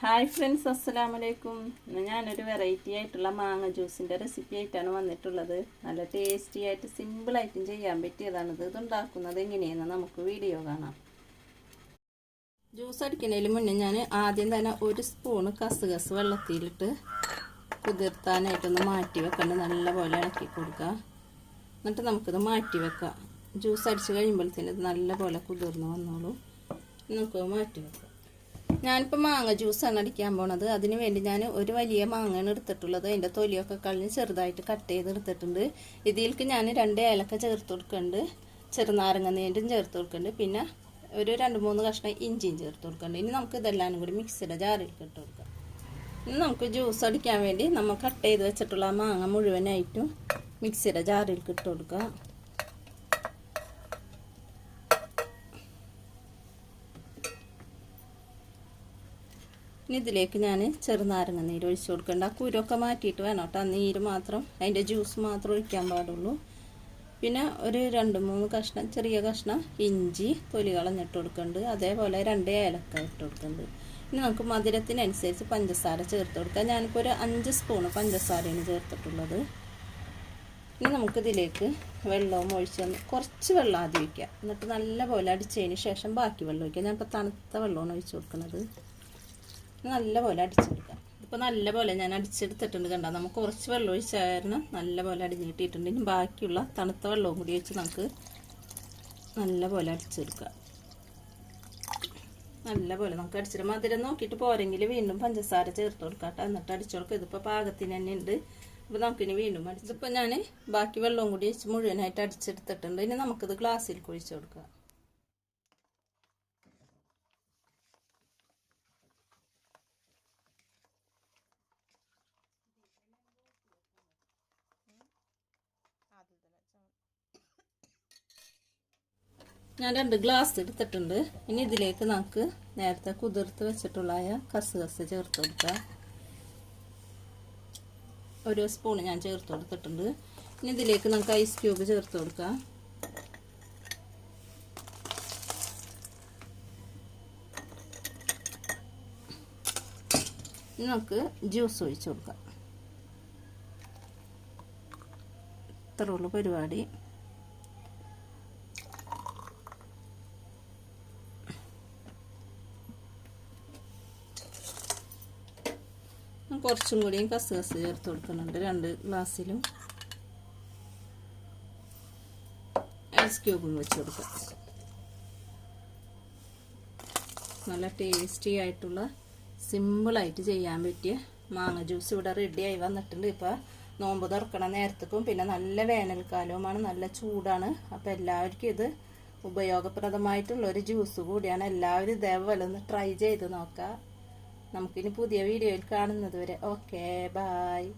Hi friends അസ്സലാം വലൈക്കും ഇന്ന് ഞാനൊരു വെറൈറ്റി ആയിട്ടുള്ള മാങ്ങ ജ്യൂസിന്റെ റെസിപ്പി ആയിട്ടാണ് വന്നിട്ടുള്ളത്. നല്ല ടേസ്റ്റി ആയിട്ട് സിമ്പിളായിട്ടും ചെയ്യാൻ പറ്റിയതാണിത് ഇതുണ്ടാക്കുന്നത് എങ്ങനെയെന്ന് നമുക്ക് വീഡിയോ കാണാം. ജ്യൂസ് അടിക്കുന്നതിന് മുന്നേ ഞാൻ ആദ്യം തന്നെ ഒരു സ്പൂണ് കസുകസ് വെള്ളത്തിലിട്ട് കുതിർത്താനായിട്ടൊന്ന് മാറ്റി വെക്കണം നല്ലപോലെ ഇളക്കി കൊടുക്കുക. എന്നിട്ട് നമുക്കിത് മാറ്റി വെക്കാം. ജ്യൂസ് അടിച്ച് കഴിയുമ്പോഴത്തേന് ഇത് നല്ലപോലെ കുതിർന്ന് വന്നോളൂ. നമുക്ക് മാറ്റി വെക്കാം. ഞാനിപ്പോൾ മാങ്ങ ജ്യൂസാണ് അടിക്കാൻ പോണത്. അതിന് വേണ്ടി ഞാൻ ഒരു വലിയ മാങ്ങയാണ് എടുത്തിട്ടുള്ളത്. അതിന്റെ തൊലിയൊക്കെ കളഞ്ഞ് ചെറുതായിട്ട് കട്ട് ചെയ്ത് എടുത്തിട്ടുണ്ട്. ഇതിലേക്ക് ഞാൻ രണ്ട് ഏലക്ക ചേർത്ത് കൊടുക്കുന്നുണ്ട്. ചെറുനാരങ്ങ നീണ്ടും ചേർത്ത് കൊടുക്കുന്നുണ്ട്. പിന്നെ ഒരു രണ്ട് മൂന്ന് കഷ്ണം ഇഞ്ചിയും ചേർത്ത് കൊടുക്കുന്നുണ്ട്. ഇനി നമുക്ക് ഇതെല്ലാം കൂടി മിക്സിയുടെ ജാറിലേക്ക് ഇട്ട് കൊടുക്കാം. ഇനി നമുക്ക് ജ്യൂസ് അടിക്കാൻ വേണ്ടി നമ്മൾ കട്ട് ചെയ്ത് വെച്ചിട്ടുള്ള മാങ്ങ മുഴുവനായിട്ടും മിക്സിയുടെ ജാറിലേക്ക് ഇട്ട് കൊടുക്കാം. ഇനി ഇതിലേക്ക് ഞാൻ ചെറുനാരങ്ങ നീര് ഒഴിച്ചു കൊടുക്കേണ്ട. കുരൊക്കെ മാറ്റിയിട്ട് വേണം കേട്ടോ. നീര് മാത്രം അതിന്റെ ജ്യൂസ് മാത്രം ഒഴിക്കാൻ പാടുള്ളൂ. പിന്നെ ഒരു രണ്ട് മൂന്ന് കഷ്ണം ചെറിയ കഷ്ണം ഇഞ്ചി തൊലി കളഞ്ഞിട്ട് കൊടുക്കുന്നുണ്ട് അതേപോലെ രണ്ട് ഏലക്ക ഇട്ട് കൊടുക്കുന്നുണ്ട് ഇനി നമുക്ക് മധുരത്തിനനുസരിച്ച് പഞ്ചസാര ചേർത്ത് കൊടുക്കാം. ഞാനിപ്പോൾ ഒരു അഞ്ച് സ്പൂണ് പഞ്ചസാരയാണ് ചേർത്തിട്ടുള്ളത്. ഇനി നമുക്കിതിലേക്ക് വെള്ളവും ഒഴിച്ച് കുറച്ച് വെള്ളം ആദ്യം ഒഴിക്കുക എന്നിട്ട് നല്ലപോലെ അടിച്ചതിന് ശേഷം ബാക്കി വെള്ളം ഒഴിക്കുക ഞാനിപ്പോൾ തണുത്ത വെള്ളമാണ് ഒഴിച്ച് കൊടുക്കുന്നത്. നല്ലപോലെ അടിച്ചെടുക്കാം ഇപ്പോൾ നല്ലപോലെ ഞാൻ അടിച്ചെടുത്തിട്ടുണ്ട് കണ്ട? നമുക്ക് കുറച്ച് വെള്ളം ഒഴിച്ച കാരണം നല്ലപോലെ അടിഞ്ഞ് കിട്ടിയിട്ടുണ്ട് ഇനി ബാക്കിയുള്ള തണുത്ത വെള്ളവും കൂടി വെച്ച് നമുക്ക് നല്ലപോലെ അടിച്ചെടുക്കാം. നല്ലപോലെ നമുക്ക് അടിച്ചിട്ട് മധുരം നോക്കിയിട്ട് പോരെങ്കിൽ വീണ്ടും പഞ്ചസാര ചേർത്ത് കൊടുക്കാം എന്നിട്ട് അടിച്ചു കൊടുക്കുക ഇതിപ്പോൾ പാകത്തിന് തന്നെ ഉണ്ട്. അപ്പോൾ നമുക്കിനി വീണ്ടും അടിച്ചപ്പോൾ ഞാൻ ബാക്കി വെള്ളവും കൂടി വെച്ച് മുഴുവനായിട്ട് അടിച്ചെടുത്തിട്ടുണ്ട്. ഇനി നമുക്കിത് ഗ്ലാസ്സിൽ കുഴിച്ച് കൊടുക്കാം. ഞാൻ രണ്ട് ഗ്ലാസ് എടുത്തിട്ടുണ്ട്. ഇനി ഇതിലേക്ക് നമുക്ക് നേരത്തെ കുതിർത്ത് വെച്ചിട്ടുള്ളായ കസുകസ് ചേർത്ത് കൊടുക്കാം. ഒരു സ്പൂൺ ഞാൻ ചേർത്ത് കൊടുത്തിട്ടുണ്ട്. ഇനി ഇതിലേക്ക് നമുക്ക് ഐസ് ക്യൂബ് ചേർത്ത് കൊടുക്കാം. നമുക്ക് ജ്യൂസ് ഒഴിച്ചു കൊടുക്കാം. ഇത്രയുള്ള പരിപാടി. കുറച്ചും കൂടിയും കസുകസ് ചേർത്ത് കൊടുക്കുന്നുണ്ട്. രണ്ട് ഗ്ലാസ്സിലും ഐസ് ക്യൂബും വെച്ച് കൊടുക്കാം. നല്ല ടേസ്റ്റി ആയിട്ടുള്ള സിമ്പിളായിട്ട് ചെയ്യാൻ പറ്റിയ മാങ്ങ ജ്യൂസ് ഇവിടെ റെഡിയായി വന്നിട്ടുണ്ട്. ഇപ്പോൾ നോമ്പ് തുറക്കണ നേരത്തേക്കും പിന്നെ നല്ല വേനൽക്കാലവുമാണ് നല്ല ചൂടാണ്. അപ്പോൾ എല്ലാവർക്കും ഇത് ഉപയോഗപ്രദമായിട്ടുള്ള ഒരു ജ്യൂസ് കൂടിയാണ്. എല്ലാവരും ഇതേപോലെ ഒന്ന് ട്രൈ ചെയ്ത് നോക്കാം. നമുക്കിനി പുതിയ വീഡിയോയിൽ കാണുന്നത് വരെ. Okay bye